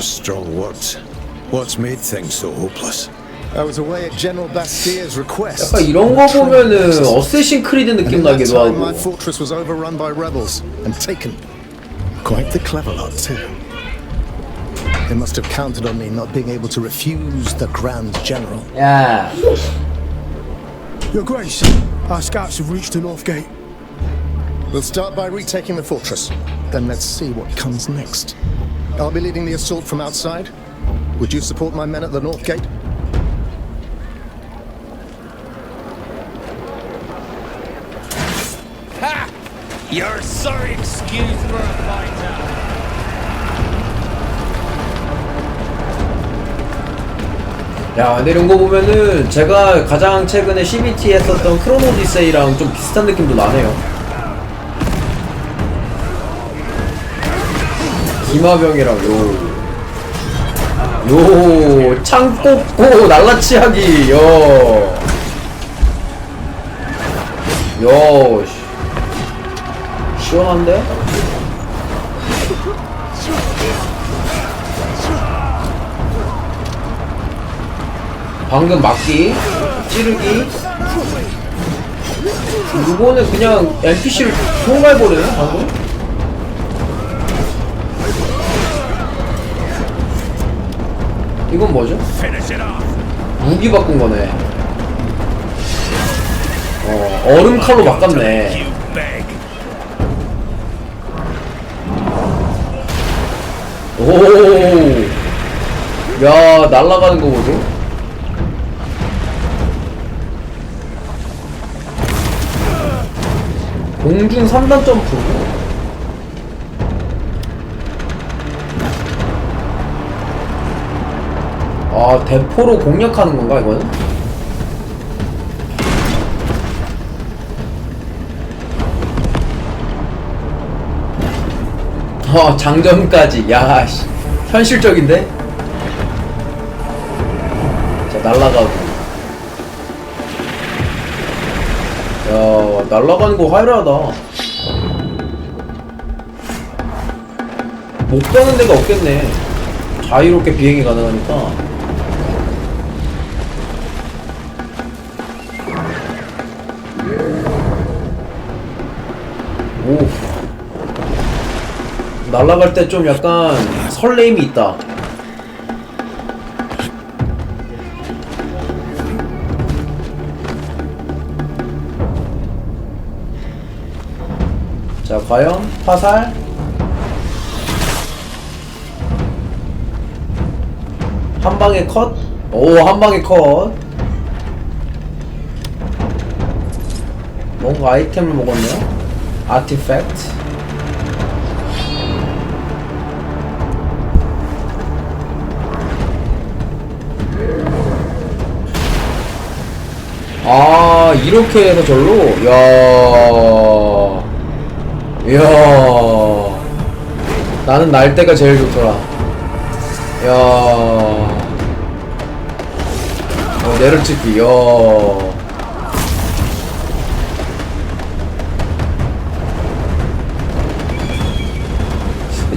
Strong words. What's made things so hopeless? I was away at General Bastier's request. 약간 이런 거 보면은 어쌔신 크리드 And 느낌 in that 나기도 time, my 하고 fortress was overrun by rebels and taken. Quite the clever lot, too. They must have counted on me not being able to refuse the Grand General. 야 Your Grace, our scouts have reached the North Gate. We'll start by retaking the fortress. Then let's see what comes next. I'll be leading the assault from outside. Would you support my men at the North Gate? You're sorry excuse for a fighter. 야, 근데 이런 거 보면은 제가 가장 최근에 CBT 했었던 크로노디세이랑 좀 비슷한 느낌도 나네요. 기마병이랑 요. 요, 창 꽂고 날라치 하기, 요. 요, 씨. 시원한데? 방금 막기, 찌르기. 이거는 그냥 NPC를 통과해버리네, 방금? 이건 뭐죠? 무기 바꾼 거네. 어, 얼음 칼로 바꿨네. 오, 야, 날아가는 거 보소. 공중 3단 점프. 아, 대포로 공략하는 건가, 이거는? 어, 장전까지. 야, 씨. 현실적인데? 자, 날라가고. 야, 날라가는 거 화려하다. 못 가는 데가 없겠네. 자유롭게 비행이 가능하니까. 날아갈 때 좀 약간 설레임이 있다. 자, 과연 화살? 한 방에 컷? 오, 한 방에 컷. 뭔가 아이템을 먹었네요. 아티팩트. 아 이렇게 해서 절로 야, 야, 나는 날 때가 제일 좋더라. 야, 어 내려찍기. 야,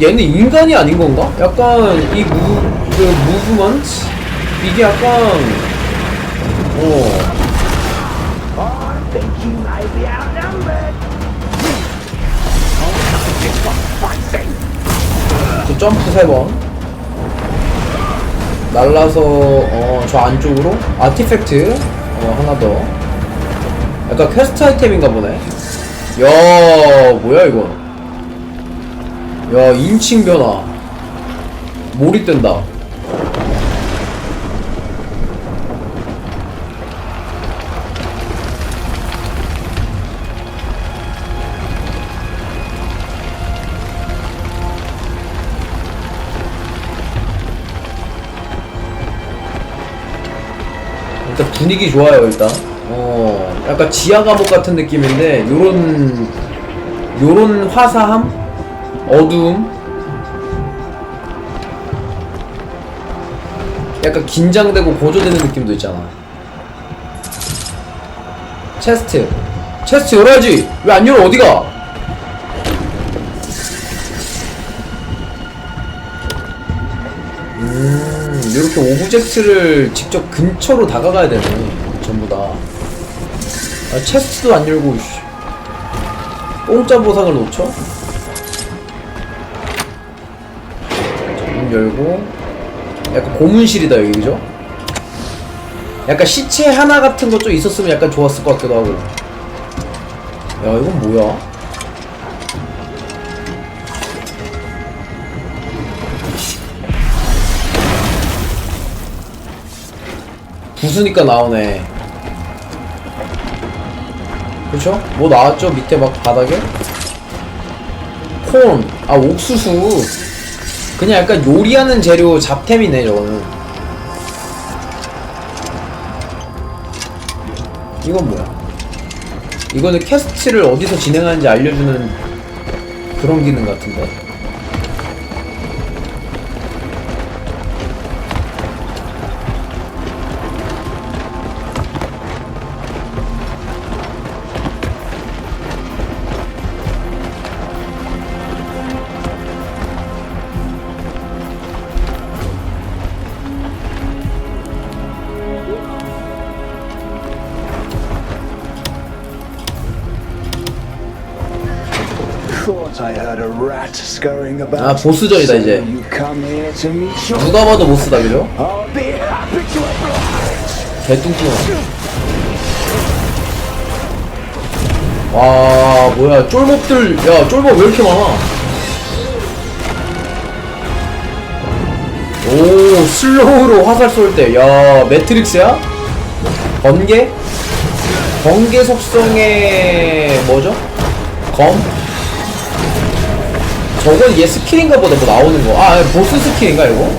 얘는 인간이 아닌 건가? 약간 이 무, 그 무브먼트 이게 약간 어. 점프 세 번. 날라서 어, 저 안쪽으로 아티팩트 어, 하나 더. 약간 퀘스트 아이템인가 보네. 야, 뭐야 이건? 야, 인칭 변화. 몰입된다. 일단 분위기 좋아요 일단. 어 약간 지하 감옥 같은 느낌인데 요런 요런 화사함? 어두움? 약간 긴장되고 고조되는 느낌도 있잖아. 체스트. 체스트 열어야지! 왜 안 열어 어디가? 음, 이렇게 오브젝트를 직접 근처로 다가가야 되네. 전부 다. 아, 체스트도 안 열고, 씨. 공짜 보상을 놓쳐? 자, 문 열고. 약간 고문실이다, 여기, 그죠? 약간 시체 하나 같은 거좀 있었으면 약간 좋았을 것 같기도 하고. 야, 이건 뭐야? 부수니까 나오네. 그쵸? 뭐 나왔죠? 밑에 막 바닥에? 콘, 아 옥수수. 그냥 약간 요리하는 재료 잡템이네 저거는. 이건 뭐야? 이거는 캐스트를 어디서 진행하는지 알려주는 그런 기능 같은데. Thought I heard a rat scurrying about. 아 보스전이다 이제. You come here to meet your. 누가 봐도 보스다 그죠? I'll be happy to oblige. 개뚱뚱. 와 뭐야 쫄몹들 야 쫄몹 왜 이렇게 많아? 오 슬로우로 화살 쏠 때 야 매트릭스야? 번개? 번개 속성의 뭐죠? 검? 저건 얘 스킬인가 보다 뭐 나오는 거. 아 보스 스킬인가 이거?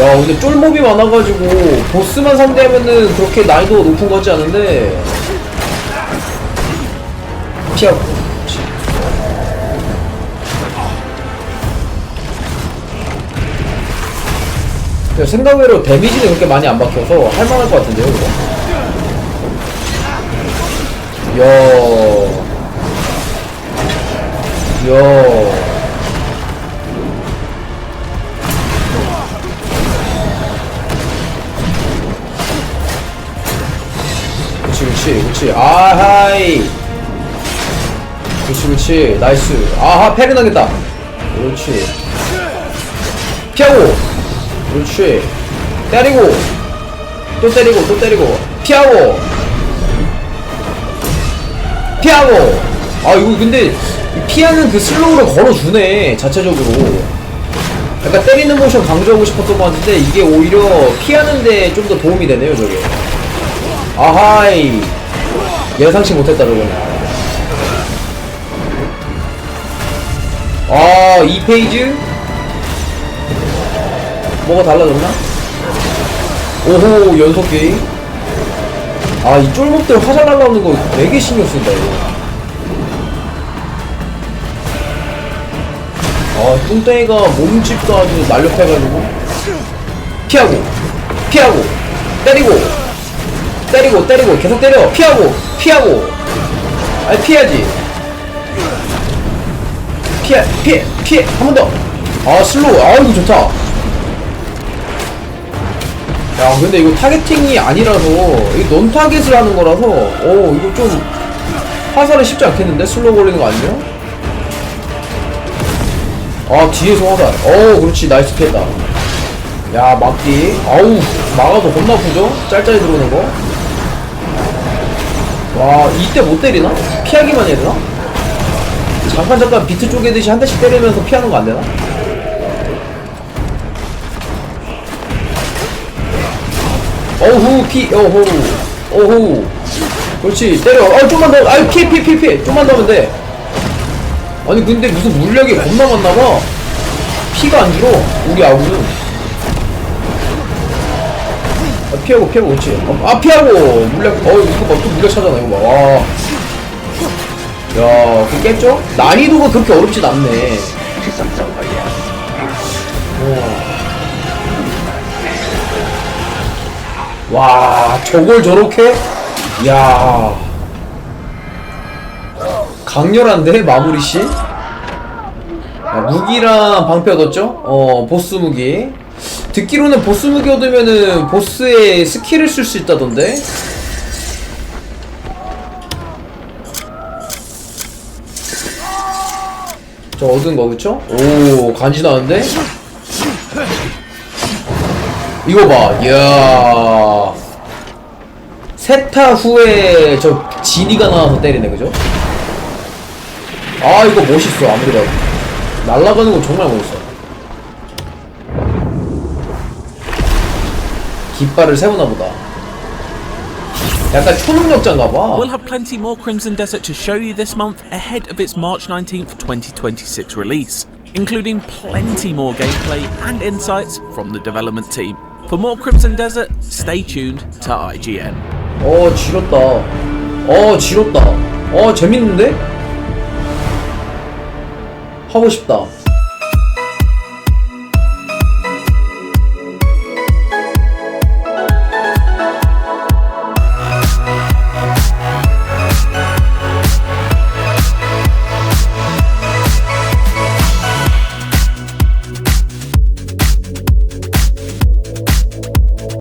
야 근데 쫄몹이 많아가지고 보스만 상대하면은 그렇게 난이도가 높은 것 같지 않은데 피하고 생각외로 데미지는 그렇게 많이 안 박혀서 할만할 것 같은데요 이거? 이야. 이야. 그렇지 그렇지 그렇지. 아하이. 그렇지 그렇지. 나이스. 아하 패를 나겠다. 그렇지. 피하고. 그렇지. 때리고. 또 때리고 또 때리고. 피하고 피하고. 아 이거 근데 이 피하는 그 슬로우를 걸어주네 자체적으로. 약간 때리는 모션 강조하고 싶었던 것 같은데 이게 오히려 피하는데 좀 더 도움이 되네요 저게. 아하이. 예상치 못했다 저거는. 아 2페이지? 뭐가 달라졌나? 오호 연속 게임 아 이 쫄목들 화살 날라오는 거 되게 신경 쓴다 이거. 아 뚱땡이가 몸집도 아주 날렵해가지고. 피하고 피하고 때리고 때리고 때리고 계속 때려. 피하고 피하고. 아니 피해야지. 피해 피해 피해. 한 번 더. 아 슬로우. 아 이거 좋다 야 근데 이거 타겟팅이 아니라서 이거 논 타겟을 하는 거라서 어 이거 좀 화살은 쉽지 않겠는데 슬로우 걸리는 거 아니에요? 아 뒤에서 화살 어 그렇지 나이스 피했다 야 막기 아우 막아도 겁나 아프죠? 짤짤이 들어오는 거 와 이때 못 때리나? 피하기만 해야 되나? 잠깐 잠깐 비트 쪼개듯이 한 대씩 때리면서 피하는 거 안 되나? 어후 피 어후. 어후. 그렇지. 때려. 어 좀만 더. 아유 피해 좀만 더 하면 돼. 아니 근데 무슨 물약이 겁나 많나봐. 피가 안 줄어. 우리 아구는. 아, 피하고 피하고. 그렇지. 아, 아 피하고. 물약 어 이거 봐또 물약 차잖아 이거 봐와. 야, 그 깼죠? 난이도가 그렇게 어렵진 않네. 어. 와, 저걸 저렇게? 야 강렬한데, 마무리 씨? 아, 무기랑 방패 얻었죠? 어 보스 무기 듣기로는 보스 무기 얻으면은 보스의 스킬을 쓸 수 있다던데? 저 얻은 거 그쵸? 오 간지나는데? 이거 봐 이야 세타 후에 저 지니가 나와서 때리네 그죠? 아 이거 멋있어 아무리 봐도 날아가는 거 정말 멋있어 깃발을 세우나 보다 약간 초능력자인가봐 We'll have plenty more Crimson Desert to show you this month ahead of its March 19th, 2026 release, including plenty more gameplay and insights from the development team. For more Crimson Desert, stay tuned to IGN. 어 지렸다 어 지렸다 어 재밌는데? 하고 싶다